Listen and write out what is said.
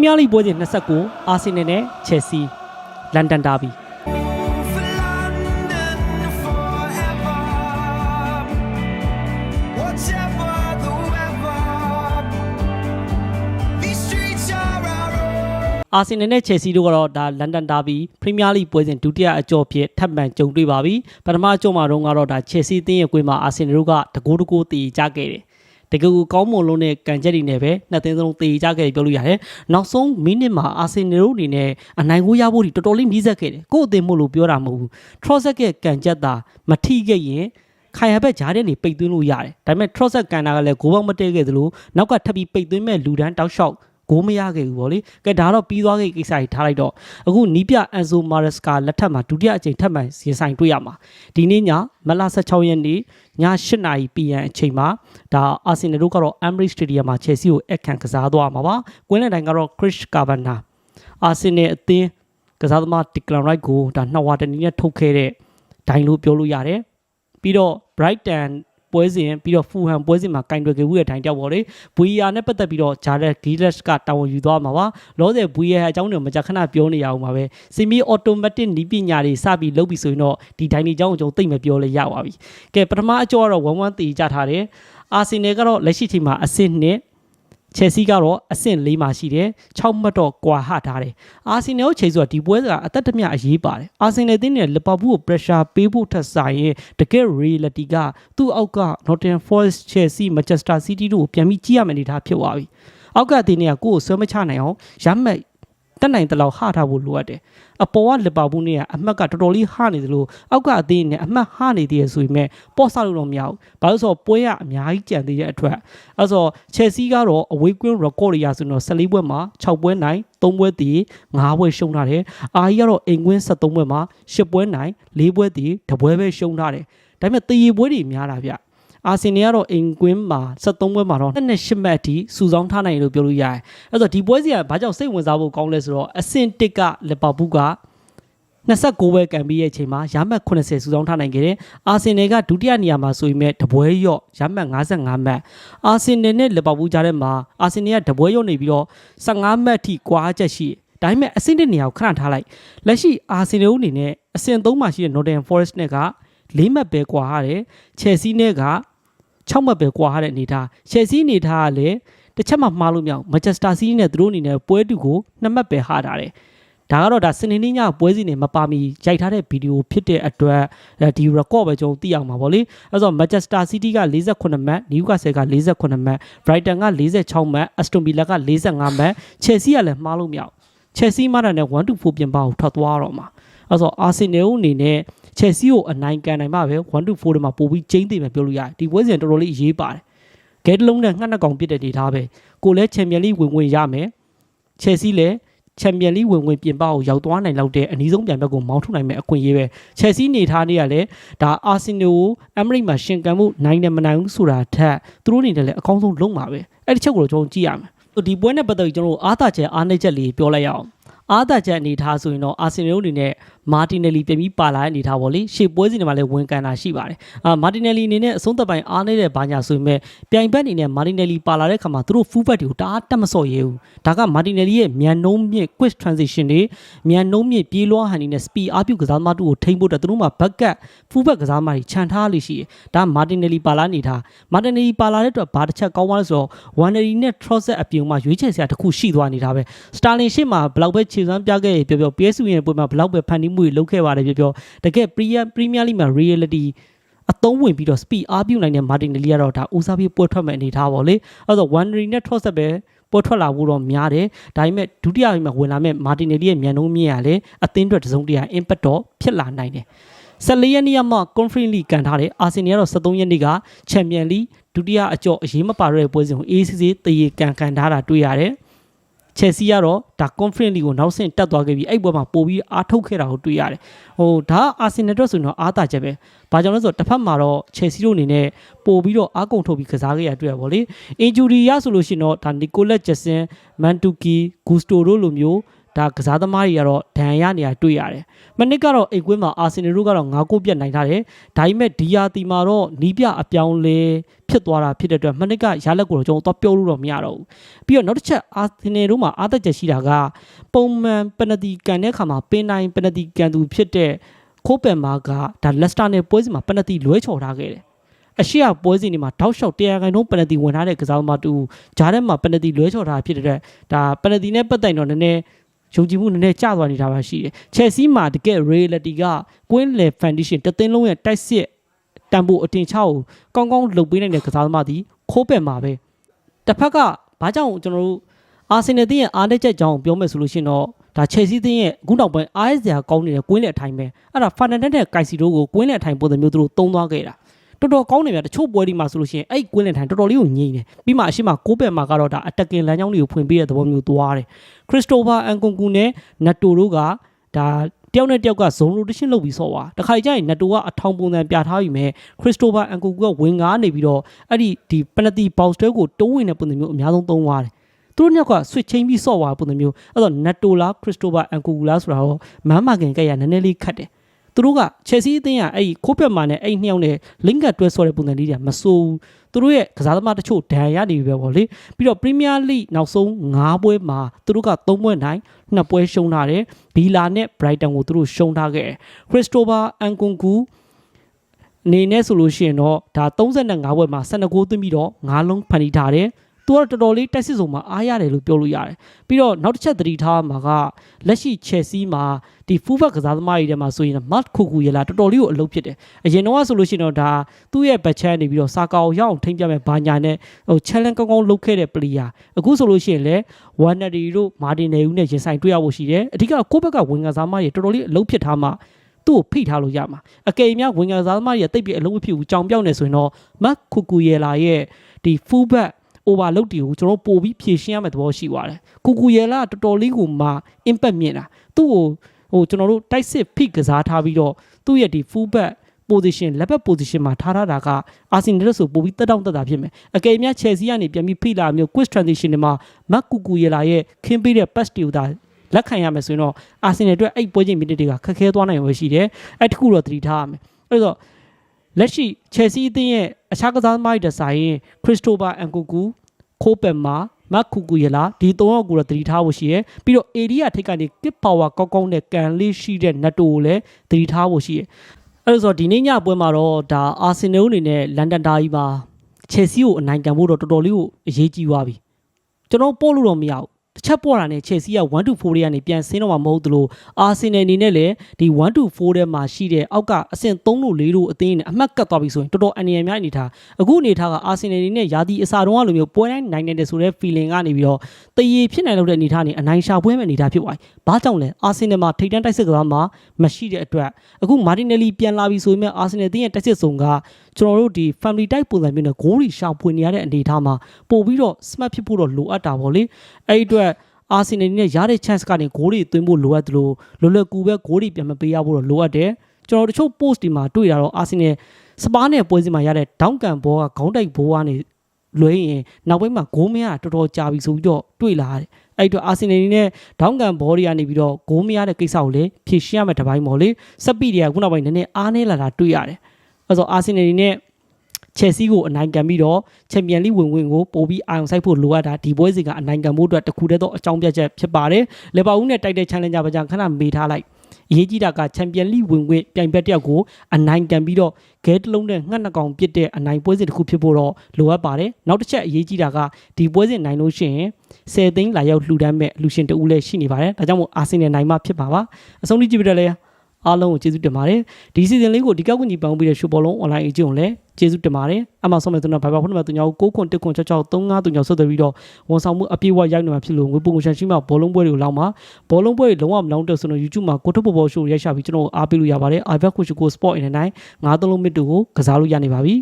မီးယားလိပွဲစဉ်29အာဆင်နယ်နဲ့ချယ်ဆီလန်ဒန်ဒါဘီ For London forever. Whatever the weather, these streets are our own. အာဆင်နယ်နဲ့ချယ်ဆီတို့ကတော့ဒါလန်ဒန်ဒါဘီပရီးမီးယားလိပွဲစဉ်ဒုတိယအကြော့ဖြစ်ထပ်မံကြုံတွေ့ပါပြီပထမအကြော့မှာတော့ကတော့ဒါချယ်ဆီအသင်းရဲ့ကွင်းမှာအာဆင်နယ်တို့ကတကိုးတကိုးတည်ကြခဲ့တယ် တကယ်ကိုကောင်းမွန်လုံးနဲ့ကန်ချက်တွေနဲ့ပဲနှစ်သင်းစလုံးတည်ကြခဲ့တယ်ပြောလို့ရတယ်နောက်ဆုံးမိနစ်မှာအာဆင်နယ်တို့အနေနဲ့အနိုင်ကိုရဖို့ဒီတော်တော်လေးမြည်ဆက်ခဲ့တယ်ကို့အသင်းမို့လို့ပြောတာမဟုတ်ဘူးထရော့ဆက်ကကန်ချက်သာမထိခဲ့ရင်ခိုင်ရဘက်ဂျားတဲ့နေပိတ်သွင်းလို့ရတယ်ဒါပေမဲ့ Trosset ကန်တာကလည်းဂိုးပေါက်မတည့်ခဲ့သလိုနောက်ကထပ်ပြီးပိတ်သွင်းမဲ့လူဒန်းတောက်လျှောက် ဂိုးမရခဲ့ဘူးဗောလေကဲဒါတော့ပြီးသွားခဲ့ကိစ္စကြီးထားလိုက်တော့အခုနီးပြအန်ဆိုမာရက်စကာလက်ထက်မှာဒုတိယအကြိမ်ထပ်မံရင်ဆိုင်တွေ့ရမှာဒီနေ့ညမလ16ရက်နေ့ည8နာရီ PM အချိန်မှာဒါအာဆင်နယ်တို့ကတော့ Emirates Stadium မှာ Chelsea ကိုအခန့်ကစားသွားမှာပါကွင်းလယ်တိုင်းကတော့ Chris Cavana အာဆင်နယ်အသင်းကစားသမား Declan Rice ကိုဒါနှစ်ဝါတနည်းနဲ့ထုတ်ခဲ့တဲ့ဒိုင်လို့ပြောလို့ရတယ်ပြီးတော့ Brighton ပွဲစဉ်ပြီးတော့ Fulham ပွဲစဉ်မှာကင်တွယ်ခဲ့မှုရဲ့ထိုင်တောက်ပေါ့လေ VR နဲ့ပတ်သက်ပြီးတော့ Jared Grealish ကတာဝန်ယူသွားမှာပါလောဆယ် VR အကြောင်းတွေမကြခဏပြောနေရအောင်ပါပဲစင်မီ automatic နီးပညာတွေစပြီးလုပ်ပြီးဆိုရင်တော့ဒီဒိုင်နေအကြောင်းအကျုံသိမ့်မပြောလဲရပါပြီကဲပထမအကျော်ကတော့1-1တည်ကြထားတယ်အာဆင်နယ်ကတော့လက်ရှိချိန်မှာအဆင့်နှစ် ချယ်ဆီကတော့အဆင့်၄မှာရှိတယ်6မှတ်တော့ကွာဟထားတယ်အာဆင်နယ်ကိုချိန်ဆိုတာဒီပွဲကအသက်တမျှအရေးပါတယ်အာဆင်နယ်တင်းနဲ့လီဗာပူးကို pressure ပေးဖို့ထက်ဆိုင်ရင်တကယ် reality ကသူ့အောက်က Nottingham Forest Chelsea Manchester City တို့ကိုပြန်ပြီးကြည့်ရမယ့်အနေအထားဖြစ်သွားပြီအောက်ကတင်းနဲ့ကိုယ်ကိုဆွဲမချနိုင်အောင်ရမ်းမဲ့ တက်နိုင်တဲ့လောက်ဟထားဖို့လိုအပ်တယ်အပေါ်ကလီဗာပူးနဲ့ကအမှတ်ကတော်တော်လေးဟနေသလိုအောက်ကအသင်းနဲ့အမှတ်ဟနေသေးရဆိုပေမဲ့ပေါ့ဆလို့တော့မရဘူးဘာလို့ဆိုတော့ပွဲကအများကြီးကြံသေးတဲ့အတွက်အဲဆိုချယ်ဆီကတော့အဝေးကွင်း record တွေရဆိုတော့14ပွဲမှာ6ပွဲနိုင်3ပွဲတည်5ပွဲရှုံးထားတယ်အာကြီးကတော့အိမ်ကွင်း73ပွဲမှာ10ပွဲနိုင်4ပွဲတည်တပွဲပဲရှုံးထားတယ်ဒါပေမဲ့တည်ပွဲတွေများတာဗျ အာဆင်နယ်ကတော့အိမ်ကွင်းမှာ73ပွဲမှာတော့2နဲ့8မှတ်အထိစုဆောင်းထားနိုင်တယ်လို့ပြောလို့ရတယ်။အဲ့တော့ဒီပွဲစီကဘာကြောင့်စိတ်ဝင်စားဖို့ကောင်းလဲဆိုတော့အဆင့်1ကလီဗာပူးက29ပဲကန်ပြီးရဲ့အချိန်မှာရမှတ်80စုဆောင်းထားနိုင်ခဲ့တယ်။အာဆင်နယ်ကဒုတိယနေရာမှာဆိုရင်မဲ့တပွဲရော့ရမှတ်55မှတ်။အာဆင်နယ်နဲ့လီဗာပူးကြားထဲမှာအာဆင်နယ်ကတပွဲရော့နေပြီးတော့15မှတ်ထိကွာချက်ရှိတယ်။ဒါပေမဲ့အဆင့်1နေရာကိုခဏထားလိုက်။လက်ရှိအာဆင်နယ်အနေနဲ့အဆင့်3မှာရှိတဲ့ Nottingham Forest နဲ့က ၄မှတ်ပဲကွာရတယ်။ Chelsea နဲ့က6မှတ်ပဲကွာရတဲ့အနေထား Chelsea အနေထားကလည်းတစ်ချက်မှမှားလို့မရအောင် Manchester City နဲ့သူတို့အနေနဲ့ပွဲတူကို2မှတ်ပဲဟားထားတယ်ဒါကတော့ဒါစနေနေ့ညပွဲစီနေမပါမီရိုက်ထားတဲ့ဗီဒီယိုဖြစ်တဲ့အတွက်ဒီ record ပဲကျွန်တော်သိအောင်ပါဗောလေအဲဆို Manchester City က48မှတ် Newcastle က48မှတ် Brighton က46မှတ် Aston Villa က45မှတ် Chelsea ကလည်းမှားလို့မရအောင် Chelsea မှာတာနဲ့1 to 4ပြင်ပကိုထွက်သွားတော့မှာ အဲဆို Arsenal အနေနဲ့ Chelsea ကိုအနိုင်ကန်နိုင်မှပဲ1 to 4တွေမှာပို့ပြီးကျင်းသိမယ်ပြောလို့ရတယ်ဒီပွဲစဉ်တော်တော်လေးအရေးပါတယ်ဂဲတလုံးနဲ့ငှက်နှက်ကောင်ပြစ်တဲ့ဒေတာပဲကိုလည်းချန်ပီယံလိဝင်ဝင်ရမယ် Chelsea လည်းချန်ပီယံလိဝင်ဝင်ပြင်ပကိုရောက်သွားနိုင်လောက်တဲ့အနည်းဆုံးပြိုင်ဘက်ကိုမောင်းထုတ်နိုင်မဲ့အခွင့်အရေးပဲ Chelsea နေထားနေရလဲဒါ Arsenal ကို Emirates မှာရှင်ကန်မှုနိုင်တယ်မနိုင်ဘူးဆိုတာထက်သူတို့အနေနဲ့လည်းအကောင်းဆုံးလုပ်မှာပဲအဲ့ဒီချက်ကိုတော့ကျွန်တော်ကြည့်ရမယ်ဒီပွဲနဲ့ပတ်သက်ပြီးကျွန်တော်တို့အားသာချက်အားနည်းချက်လေးပြောလိုက်ရအောင်အားသာချက်အနေထားဆိုရင်တော့အာဆင်နယ်အနေနဲ့ မာတင်နယ်လီပြန်ပြီးပါလာတဲ့အနေထားပေါ့လေရှေ့ပွဲစဉ်တွေမှာလည်းဝန်ကန်တာရှိပါတယ်အာမာတင်နယ်လီအနေနဲ့အဆုံးသက်ပိုင်းအားနေတဲ့ဘာညာဆိုပေမဲ့ပြိုင်ဘက်အနေနဲ့မာတင်နယ်လီပါလာတဲ့ခါမှာသူတို့ဖူးဘက်တွေကိုတအားတက်မစော့ရဲဘူးဒါကမာတင်နယ်လီရဲ့မြန်နှုံးမြင့် quick transition တွေမြန်နှုံးမြင့်ပြေးလွှားဟန်တွေနဲ့ speed အပြုကစားသမားတို့ကိုထိန်းဖို့အတွက်သူတို့မှာဘက်ကဖူးဘက်ကစားသမားတွေခြံထားလိရှိတယ်ဒါမာတင်နယ်လီပါလာနေတာမာတင်နယ်လီပါလာတဲ့အတွက်ဘာတစ်ချက်ကောင်းသွားလဲဆိုတော့ဝန်နယ်လီနဲ့ Trossard အပြင်မှာရွေးချယ်စရာတစ်ခုရှိသွားနေတာပဲစတာလင်ရှေ့မှာဘလောက်ပဲခြေစွမ်းပြခဲ့ရပြောပြော PSU ရဲ့ပွဲမှာဘလောက်ပဲဖန်တီးမှုတွေလုပ်ခဲ့ပါတယ်ပြောပြောတကယ် Premier Premier League မှာ reality အသုံးဝင်ပြီးတော့ speed အားပြုနိုင်တဲ့ Martin Lee ကတော့ဒါဦးစားပေးပွဲထွက်မဲ့အနေထားပါလေအဲ့တော့ Wandery နဲ့ Trossard ပဲပွဲထွက်လာဖို့တော့များတယ်ဒါပေမဲ့ဒုတိယပိုင်းမှာဝင်လာမဲ့ Martin Lee ရဲ့မြန်နှုံးမြင့်ရလဲအသင်းအတွက်တစုံတရာ impact တော့ဖြစ်လာနိုင်တယ်14ရက်နေ့မှ Conference League ကန်ထားတယ်အာဆင်နယ်ကတော့73ရက်နေ့က Champion League ဒုတိယအကျော်အရေးမပါတဲ့ပွဲစဉ်ကို ACC တရေကန်ခံထားတာတွေ့ရတယ် ချက်စီကတော့ဒါ conference league ကိုနောက်ဆင့်တက်သွားခဲ့ပြီးအဲ့ဘွဲမှာပို့ပြီးအားထုတ်ခဲ့တာကိုတွေ့ရတယ်။ဟိုဒါအာဆင်နယ်အတွက်ဆိုရင်တော့အားတာချက်ပဲ။ဘာကြောင့်လဲဆိုတော့တစ်ဖက်မှာတော့ Chelsea တို့အနေနဲ့ပို့ပြီးတော့အားကုန်ထုတ်ပြီးကစားခဲ့ရတွေ့ရပါလေ။ injury ရဆိုလို့ရှိရင်တော့ဒါ Nicolas Jackson, Mantuki, Gusto တို့လိုမျိုး ဒါကစားသမားတွေကတော့ဒဏ်ရာနေရတွေ့ရတယ်မနစ်ကတော့အိတ်ကွင်းမှာအာဆင်နယ်တို့ကတော့9ဂိုးပြတ်နိုင်ထားတယ်ဒါပေမဲ့ဒီယာတီမှာတော့နီးပြအပြောင်းလဲဖြစ်သွားတာဖြစ်တဲ့အတွက်မနစ်ကရလက်ကိုတော့ကျွန်တော်တော့ပြောလို့တော့မရတော့ဘူးပြီးတော့နောက်တစ်ချက်အာဆင်နယ်တို့မှာအားသက်ချက်ရှိတာကပုံမှန်ပနတီကန်တဲ့ခါမှာပင်နိုင်ပနတီကန်သူဖြစ်တဲ့ခိုးပန်မာကဒါလက်စတာနဲ့ပွဲစီမှာပနတီလွဲချော်ထားခဲ့တယ်အရှိရပွဲစဉ်တွေမှာတောက်လျှောက်တရားခိုင်နှုန်းပနတီဝင်ထားတဲ့ကစားသမားတူဂျားထဲမှာပနတီလွဲချော်ထားဖြစ်တဲ့အတွက်ဒါပနတီနဲ့ပတ်သက်တော့နည်းနည်း ယုံကြည်မှုနည်းနည်းကျသွားနေတာပါရှိတယ်။ Chelsea မှာတကယ် reality က Queen Le Foundation တသင်းလုံးရဲ့တိုက်စစ်တန်ဖိုးအတင်ချောက်ကိုကောင်းကောင်းလုပ်ပေးနိုင်တဲ့ကစားသမားဒီခိုးပယ်မှာပဲ။တစ်ဖက်ကဘာကြောင့်ကျွန်တော်တို့အာဆင်နယ်တင်းရဲ့အားနည်းချက်ကြောင့်ပြောမယ်ဆိုလို့ရှိရင်တော့ဒါ Chelsea တင်းရဲ့အခုနောက်ပိုင်းအားရစရာကောင်းနေတဲ့ Queen လက်အထိုင်ပဲအဲ့ဒါ Fernandes နဲ့ Caicedo ကို Queen လက်အထိုင်ပုံစံမျိုးသူတို့သုံးသွားခဲ့တာ တော်တော်ကောင်းနေမြတ်တချို့ပွဲတွေမှာဆိုလို့ရှိရင်အဲ့ကွင်းလင်ထိုင်တော်တော်လေးကိုငြိမ့်တယ်ပြီးမှအရှိမကိုးပယ်မှာကတော့ဒါအတက်ကင်လမ်းကြောင်းတွေကိုဖွင့်ပေးတဲ့သဘောမျိုးသွားတယ်ခရစ္စတိုဖာအန်ကွန်ကူနဲ့နတ်တိုတို့ကဒါတယောက်နဲ့တယောက်ကဇုံရိုတရှင်လုပ်ပြီးဆော့သွားတခါကြရင်နတ်တိုကအထောင်ပုံစံပြထားပြီးမဲ့ခရစ္စတိုဖာအန်ကွန်ကူကဝင်ကားနေပြီးတော့အဲ့ဒီဒီပနတီဘောက်စတဲကိုတိုးဝင်တဲ့ပုံစံမျိုးအများဆုံးသုံးသွားတယ်သူတို့ညက switch ချင်းပြီးဆော့သွားပုံစံမျိုးအဲ့တော့နတ်တိုလားခရစ္စတိုဖာအန်ကွန်ကူလားဆိုတာတော့မမ်းမာခင်ကရနည်းနည်းလေးခတ်တယ် သူတို့က Chelsea အသင်းကအဲ့ဒီခိုးပက်မာနဲ့အဲ့ဒီနှစ်ယောက်နဲ့ link ကတွဲဆော်တဲ့ပုံစံလေးတွေကမဆိုးဘူးသူတို့ရဲ့ကစားသမားတချို့ဒဏ်ရာရနေပြီပဲပေါ့လေပြီးတော့ Premier League နောက်ဆုံး9ပွဲမှာသူတို့က3ပွဲနိုင်2ပွဲရှုံးထားတယ်ဘီလာနဲ့ Brighton ကိုသူတို့ရှုံးထားခဲ့တယ် Christopher Nkunku အနေနဲ့ဆိုလို့ရှိရင်တော့ဒါ35ပွဲမှာ12ဂိုးသွင်းပြီးတော့9လုံးဖန်တီးထားတယ် သူကတော့တော်တော်လေးတိုက်စစ်စုံမှာအားရတယ်လို့ပြောလို့ရတယ်ပြီးတော့နောက်တစ်ချက်သတိထားမှာကလက်ရှိ Chelsea မှာဒီ fullback ကစားသမားတွေထဲမှာဆိုရင် Matt Kuku ရလာတော်တော်လေးကိုအလုပ်ဖြစ်တယ်အရင်တော့ဆိုလို့ရှိရင်တော့ဒါသူ့ရဲ့ back channel နေပြီးတော့စာကာကိုရောက်အောင်ထိမ့်ပြမယ်ဘာညာနဲ့ဟို challenge ကောင်းကောင်းလုပ်ခဲ့တဲ့ player အခုဆိုလို့ရှိရင်လည်း Wannery တို့ Martinelli နဲ့ရင်ဆိုင်တွေ့ရဖို့ရှိတယ်အဓိကကိုယ့်ဘက်ကဝင်ကစားသမားတွေတော်တော်လေးအလုပ်ဖြစ်ထားမှသူ့ကိုဖိထားလို့ရမှာအကယ်၍ဝင်ကစားသမားတွေတိတ်ပြီးအလုံးမဖြစ်ဘူးကြောင်ပြောင်းနေဆိုရင်တော့ Matt Kuku ရလာရဲ့ဒီ fullback overload တွေကိုကျွန်တော်ပို့ပြီးဖြည့်ရှင်းရမယ့်သဘောရှိပါတယ်။ကူကူရဲလာတော်တော်လေးကိုမှ impact မြင်တာသူ့ကိုဟိုကျွန်တော်တို့တိုက်စစ်ဖိကစားထားပြီးတော့သူ့ရဲ့ဒီ full back position လက်ဘက် position မှာထားထားတာကအာဆင်နယ်ဆိုပို့ပြီးတက်တောင့်တက်တာဖြစ်မယ်။အကယ်၍ Chelsea ကနေပြန်ပြီးဖိလာမျိုး quick transition တွေမှာမတ်ကူကူရဲလာရဲ့ခင်းပေးတဲ့ pass တွေကိုဒါလက်ခံရမယ်ဆိုရင်တော့အာဆင်နယ်အတွက်အဲ့ပွဲချင်းမိနစ်တွေကခက်ခဲသွားနိုင်ရရှိတယ်။အဲ့တခုတော့သတိထားရမယ်။အဲ့တော့ လက်ရှိ Chelsea အသင်းရဲ့အခြားကစားသမားတွေတဆိုင် Christopher Nkunku ခိုးပယ်မာမတ်ကူကူရလာဒီသုံးယောက်ကိုတော့တတိထားဖို့ရှိရယ်ပြီးတော့ area ထိပ်ကနေ kit power ကောင်းကောင်းနဲ့ကန်လေးရှိတဲ့နတ်တိုကိုလည်းတတိထားဖို့ရှိရယ်အဲ့ဒါဆိုဒီနေ့ညပွဲမှာတော့ဒါအာဆင်နယ်အနေနဲ့လန်ဒန်ဒါကြီးမှာချယ်ဆီကိုအနိုင်ကန်ဖို့တော့တော်တော်လေးကိုအရေးကြီးသွားပြီကျွန်တော်ပို့လို့တော့မရဘူး တစ်ချက်ပေါ်တာနဲ့ Chelsea က1 to 4တွေကနေပြန်ဆင်းတော့မှာမဟုတ်သလို Arsenal အနေနဲ့လည်းဒီ1 to 4ထဲမှာရှိတဲ့အောက်ကအဆင့်3တို့4တို့အသင်းနဲ့အမှတ်ကတ်သွားပြီဆိုရင်တော်တော်အန္တရာယ်များအနေထားအခုအနေထားက Arsenal အနေနဲ့ယာတီအစာတုံးကလိုမျိုးပွဲတိုင်းနိုင်နေတယ်ဆိုတဲ့ feeling ကနေပြီးတော့တရေဖြစ်နိုင်လို့တဲ့အနေထားနေအနိုင်ရှာပွဲမဲ့အနေထားဖြစ်သွားပြီ။ဘာကြောင့်လဲ Arsenal မှာထိပ်တန်းတိုက်စစ်ကစားမှာမရှိတဲ့အတွက်အခု Martinelli ပြန်လာပြီဆိုရင် Arsenal အသင်းရဲ့တိုက်စစ်စုံက ကျွန်တော်တို့ဒီ family type ပုံစံမျိုးနဲ့ဂိုးတွေရှာဖွေနေရတဲ့အနေထားမှာပို့ပြီးတော့ smart ဖြစ်ဖို့တော့လိုအပ်တာပေါ့လေ။အဲ့ဒီအတွက်အာဆင်နယ်နဲ့ရတဲ့ chance ကနေဂိုးတွေသွင်းဖို့လိုအပ်တယ်လို့လွယ်လွယ်ကူပဲဂိုးတွေပြန်မပေးရဖို့တော့လိုအပ်တယ်ကျွန်တော်တို့တချို့ post ဒီမှာတွေ့ရတော့အာဆင်နယ်စပါးနဲ့ပွဲစီမှာရတဲ့ဒေါင်းကန်ဘောကခေါင်းတိုက်ဘောကနေလွဲရင်နောက်ပိုင်းမှာဂိုးမရတာတော်တော်ကြာပြီဆိုပြီးတော့တွေ့လာတယ်အဲ့တော့အာဆင်နယ်နဲ့ဒေါင်းကန်ဘောတွေကနေပြီးတော့ဂိုးမရတဲ့ကိစ္စကိုလည်းဖြေရှင်းရမယ့်တစ်ပိုင်းပေါ့လေစက်ပီတွေကခုနောက်ပိုင်းနည်းနည်းအားနည်းလာတာတွေ့ရတယ် အဲ့တော့အာဆင်နယ်နဲ့ချယ်ဆီကိုအနိုင်ကန်ပြီးတော့ချန်ပီယံလိဝင်ဝင်ကိုပို့ပြီးအာရုံစိုက်ဖို့လိုအပ်တာဒီပွဲစီကအနိုင်ကန်ဖို့အတွက်တခုတည်းသောအကြောင်းပြချက်ဖြစ်ပါတယ်။လေဘာဦးနဲ့တိုက်တဲ့ challenger ပါကြခဏမေးထားလိုက်။အရေးကြီးတာကချန်ပီယံလိဝင်ဝင်ပြိုင်ဘက်တစ်ယောက်ကိုအနိုင်ကန်ပြီးတော့ဂဲတစ်လုံးနဲ့ငှက်နှကောင်ပစ်တဲ့အနိုင်ပွဲစဉ်တစ်ခုဖြစ်ဖို့တော့လိုအပ်ပါတယ်။နောက်တစ်ချက်အရေးကြီးတာကဒီပွဲစဉ်နိုင်လို့ရှိရင်10သိန်းလာရောက်လှူဒန်းမဲ့လူရှင်တဦးလည်းရှိနေပါတယ်။ဒါကြောင့်မို့အာဆင်နယ်နိုင်မှဖြစ်ပါပါ။အဆုံးထိကြည့်ပြတယ်လေ အားလုံးကိုကျေးဇူးတင်ပါတယ်ဒီစီဇန်လေးကိုဒီကောက်ကွန်ကြီးပေါင်းပြီးတဲ့ရှုပ်ဘောလုံး online အကျုံလည်းကျေးဇူးတင်ပါတယ်အမှဆုံးမဲ့သူတို့ဘာဘာဖုန်းနံပါတ်သူညာကို6ခွန်1ခွန်6 6 3 5သူညာဆက်သွယ်ပြီးတော့ဝန်ဆောင်မှုအပြည့်အဝရိုက်နေမှာဖြစ်လို့ငွေပုံငွေရှန်ရှိမှဘောလုံးပွဲတွေကိုလောက်မှာဘောလုံးပွဲတွေလုံးဝမလောင်းတက်ဆိုတော့ YouTube မှာကိုထုတ်ပေါ်ပေါ်ရှိုးရိုက်ရှာပြီးကျွန်တော်အားပေးလို့ရပါတယ် iPad ကိုရှိကို Sport အနေနဲ့9သုံးလုံးမြစ်တူကိုကစားလို့ရနေပါပြီ